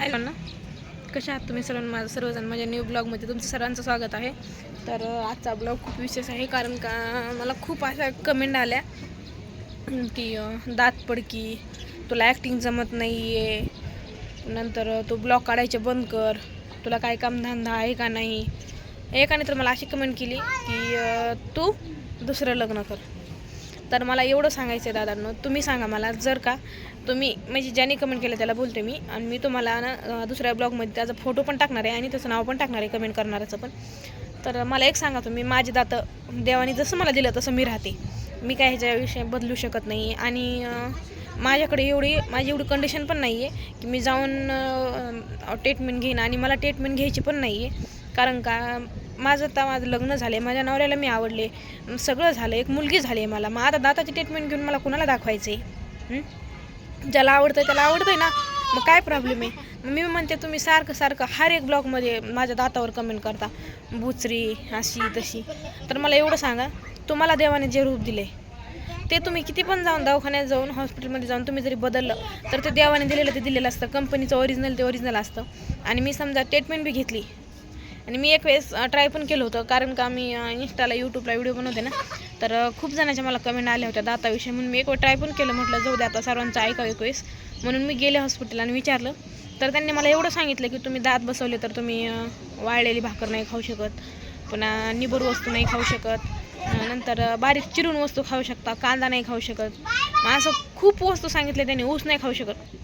Hello ना कशा आहात तुम्ही सर्व माझं सर्वजण माझ्या न्यू ब्लॉगमध्ये तुमचं सर्वांचं स्वागत आहे. तर आजचा ब्लॉग खूप विशेष आहे कारण का मला खूप अशा कमेंट आल्या की दात पडकी तुला ॲक्टिंग जमत नाही आहे नंतर तू ब्लॉग काढायचे बंद कर तुला काय कामधंदा आहे का नाही? एकाने तर मला अशी कमेंट केली की तू दुसरं लग्न कर. तर मला एवढं सांगायचं आहे दादांनो. तुम्ही सांगा मला जर का तुम्ही म्हणजे ज्याने कमेंट केलं त्याला बोलते मी आणि मी तुम्हाला ना दुसऱ्या ब्लॉगमध्ये त्याचा फोटो पण टाकणार आहे आणि त्याचं नाव पण टाकणार आहे कमेंट करणाऱ्याचं पण. तर मला एक सांगा तुम्ही माझे दात देवाने जसं मला दिलं तसं मी राहते. मी काय ह्याच्याविषयी बदलू शकत नाही आणि माझ्याकडे एवढी माझी एवढी कंडिशन पण नाही आहे की मी जाऊन ट्रीटमेंट घेईन आणि मला ट्रीटमेंट घ्यायची पण नाही आहे कारण का माझं आता माझं लग्न झाले माझ्या नवऱ्याला मी आवडले. सगळं झालं एक मुलगी झाली आहे मला. मग आता दाताची ट्रीटमेंट घेऊन मला कुणाला दाखवायचं आहे ज्याला आवडतं त्याला आवडतंय ना? मग काय प्रॉब्लेम आहे? मग मी म्हणते तुम्ही सारखं सारखं हर एक ब्लॉगमध्ये माझ्या दातावर कमेंट करता. बुचरी अशी तशी. तर मला एवढं सांगा तुम्हाला देवाने जे रूप दिले ते तुम्ही किती पण जाऊन दवाखान्यात जाऊन हॉस्पिटलमध्ये जाऊन तुम्ही जरी बदललं तर ते देवाने दिलेलं ते दिलेलं असतं. कंपनीचं ओरिजिनल ते ओरिजिनल असतं. आणि मी समजा ट्रीटमेंट बी घेतली आणि मी एक वेळेस ट्राय पण केलं होतं. कारण का मी इंस्टाला यूट्यूबला व्हिडिओ बनवते ना तर खूप जणांच्या मला कमेंट आल्या होत्या दाताविषयी. म्हणून मी एक वेळ ट्राय पण केलं. म्हटलं जाऊ दे आता सर्वांचं ऐकावं एक वेळेस. म्हणून मी गेले हॉस्पिटल आणि विचारलं. तर त्यांनी मला एवढं सांगितलं की तुम्ही दात बसवले तर तुम्ही वाळलेली भाकर नाही खाऊ शकत. पुन्हा निबर वस्तू नाही खाऊ शकत. नंतर बारीक चिरून वस्तू खाऊ शकता. कांदा नाही खाऊ शकत. मग असं खूप वस्तू सांगितले त्यांनी ऊस नाही खाऊ शकत.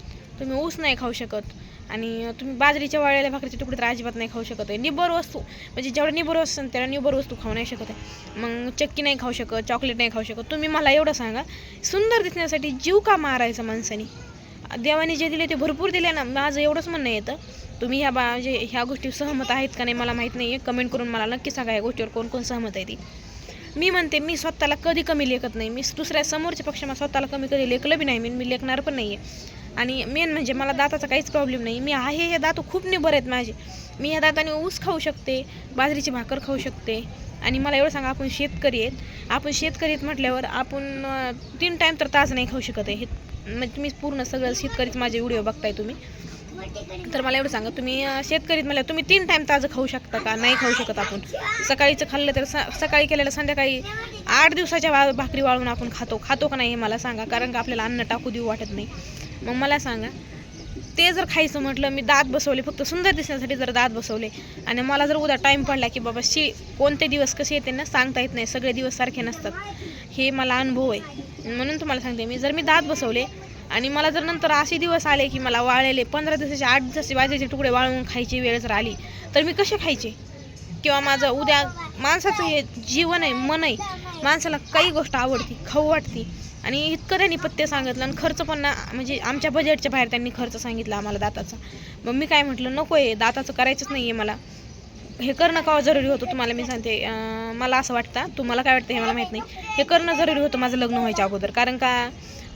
तुम्ही ऊस नाही खाऊ शकत. आणि तुम्ही बाजरीच्या वाळलेल्या भाकरीचे तुकडे तर अजिबात नाही खाऊ शकत आहे. निबर वस्तू म्हणजे जेवढ्या निबर वस्तू त्याला निबर वस्तू खाऊ नाही शकत आहे. मग चक्की नाही खाऊ शकत चॉकलेट नाही खाऊ शकत. तुम्ही मला एवढं सांगा सुंदर दिसण्यासाठी जीव का मारायचा माणसाने? देवाने जे दिले ते भरपूर दिले ना माझं एवढंच म्हणणं येतं तुम्ही ह्या बा म्हणजे ह्या गोष्टी सहमत आहेत का नाही मला माहीत नाही आहे कमेंट करून मला नक्की सांगा या गोष्टीवर कोण कोण सहमत आहे ती. मी म्हणते मी स्वतःला कधी कमी लेखत नाही. मी दुसऱ्या समोरच्या पक्षामध्ये स्वतःला कमी कधी लेखलं बी नाही. मी मी लेखणार पण नाही आहे आणि मेन म्हणजे मला दाताचा काहीच प्रॉब्लेम नाही. मी आहे हे दात खूप निबर आहेत माझे. मी ह्या दाताने ऊस खाऊ शकते बाजरीची भाकर खाऊ शकते. आणि मला एवढं सांगा आपण शेतकरी आहेत. आपण शेतकरी आहेत म्हटल्यावर आपण तीन टाईम तर ताज नाही खाऊ शकत आहे. हे म्हणजे तुम्ही पूर्ण सगळं शेतकरीच माझे व्हिडिओ बघताय तुम्ही. तर मला एवढं सांगा तुम्ही शेतकरीत मला तुम्ही तीन टाईम ताजं खाऊ शकता का? नाही खाऊ शकत आपण. सकाळीचं खाल्लं तर स- सकाळी केलेलं संध्याकाळी आठ दिवसाच्या वा भाकरी वाळून आपण खातो. खातो का नाही हे मला सांगा कारण का आपल्याला अन्न टाकू देऊ वाटत नाही. मग मला सांगा ते जर खायचं म्हटलं मी दात बसवले फक्त सुंदर दिसण्यासाठी जर दात बसवले आणि मला जर उद्या टाईम पडला की बाबा शी कोणते दिवस कसे येते ना सांगता येत नाही सगळे दिवस सारखे नसतात. हे मला अनुभव आहे. म्हणून तुम्हाला सांगते मी जर मी दात बसवले आणि मला जर नंतर असे दिवस आले की मला वाळलेले पंधरा दिवसाचे आठ दिवसाचे वाजायचे तुकडे वाळवून खायची वेळ जर आली तर मी कसे खायचे? किंवा माझं उद्या माणसाचं हे जीवन आहे मन आहे माणसाला काही गोष्ट आवडती खाऊ वाटती आणि इतकं त्यांनी पत्ते सांगितलं आणि खर्च पण ना म्हणजे आमच्या बजेटच्या बाहेर त्यांनी खर्च सांगितला आम्हाला दाताचा. मग मी काय म्हटलं नको आहे दाताचं करायचंच नाही आहे मला. हे करणं का जरुरी होतं तुम्हाला? मी सांगते मला असं वाटतं तुम्हाला काय वाटतं हे मला माहीत नाही. हे करणं जरुरी होतं माझं लग्न व्हायच्या अगोदर. कारण का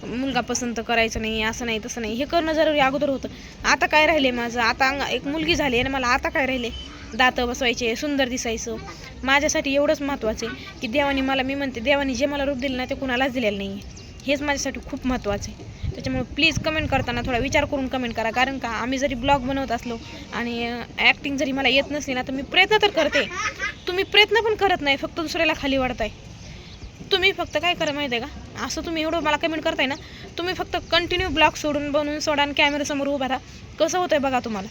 मुलगा पसंत करायचं नाही असं नाही तसं नाही. हे करणं जरुरी अगोदर होतं. आता काय राहिले माझं? आता एक मुलगी झाली आणि मला आता काय राहिले? दातं बसवायचे सुंदर दिसायचं. माझ्यासाठी एवढंच महत्त्वाचं आहे की देवाने मला मी म्हणते देवाने जे मला रूप दिलं ना ते कुणालाच दिलेलं नाही आहे हेच माझ्यासाठी खूप महत्त्वाचं आहे. त्याच्यामुळे प्लीज कमेंट करताना थोडा विचार करून कमेंट करा. कारण का आम्ही जरी ब्लॉग बनवत असलो आणि ॲक्टिंग जरी मला येत नसली ना तर मी प्रयत्न तर करते. तुम्ही प्रयत्न पण करत नाही फक्त दुसऱ्याला खाली वाढताय. तुम्ही फक्त काय करा माहिती आहे का? असं तुम्ही एवढं मला कमेंट करताय ना तुम्ही फक्त कंटिन्यू ब्लॉग सोडून बनवून सोडा आणि कॅमेऱ्यासमोर उभा राहा. कसं होतं आहे बघा तुम्हाला.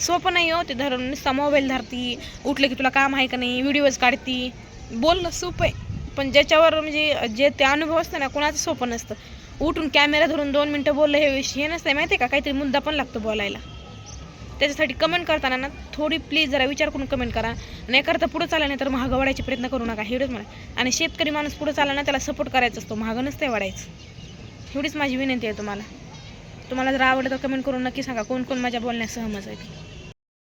सोपं नाही हो ते धरून नुसता मोबाईल धरती उठलं की तुला काम आहे का नाही व्हिडिओज काढती. बोलणं सोपं आहे. पण ज्याच्यावर म्हणजे जे ते अनुभव असतं ना कोणाचं सोपं नसतं. उठून कॅमेरा धरून दोन मिनटं बोललं हे विषय हे नसतं माहिती आहे का? काहीतरी मुद्दा पण लागतो बोलायला. त्याच्यासाठी कमेंट करताना ना थोडी प्लीज जरा विचार करून कमेंट करा. नाही करता पुढं चालला नाही तर महाग वाढायचे प्रयत्न करू नका. एवढंच म्हणा. आणि शेतकरी माणूस पुढं चालला ना त्याला सपोर्ट करायचा असतो. महाग नसते वाढायचं. एवढीच माझी विनंती आहे तुम्हाला. तुम्हाला जर आवडलं तर कमेंट करून नक्की सांगा. कोण कोण माझ्या बोलण्यास सहमत आहे?